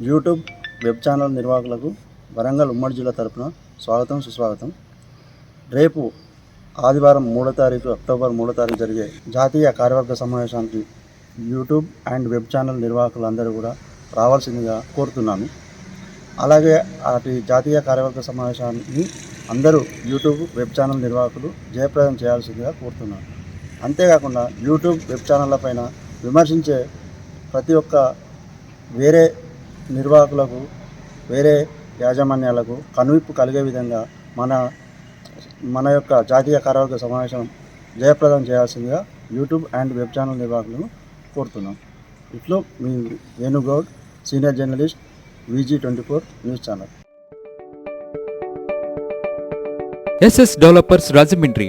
YouTube web channel నిర్వాహకులకు వరంగల్ ఉమ్మడి జిల్లా తరఫున స్వాగతం సుస్వాగతం. రేపు ఆదివారం మూడో తారీఖు అక్టోబర్ మూడో తారీఖు జరిగే జాతీయ కార్యవర్గ సమావేశానికి యూట్యూబ్ అండ్ వెబ్ ఛానల్ నిర్వాహకులందరూ కూడా రావాల్సిందిగా కోరుతున్నాను అలాగే అటు జాతీయ కార్యవర్గ సమావేశాన్ని అందరూ యూట్యూబ్ వెబ్ ఛానల్ నిర్వాహకులు జయప్రదం చేయాల్సిందిగా కోరుతున్నాను అంతేకాకుండా యూట్యూబ్ వెబ్ ఛానళ్ళ పైన విమర్శించే ప్రతి ఒక్క వేరే నిర్వాహకులకు వేరే యాజమాన్యాలకు కనువిప్పు కలిగే విధంగా మన మన యొక్క జాతీయ కార్యవర్గ సమావేశం జయప్రదం చేయాల్సిందిగా యూట్యూబ్ అండ్ వెబ్ ఛానల్ నిర్వాహకులను కోరుతున్నాం. ఇట్లో మీ Venugoud senior journalist VG twenty four news channel. SS developers Rajahmundry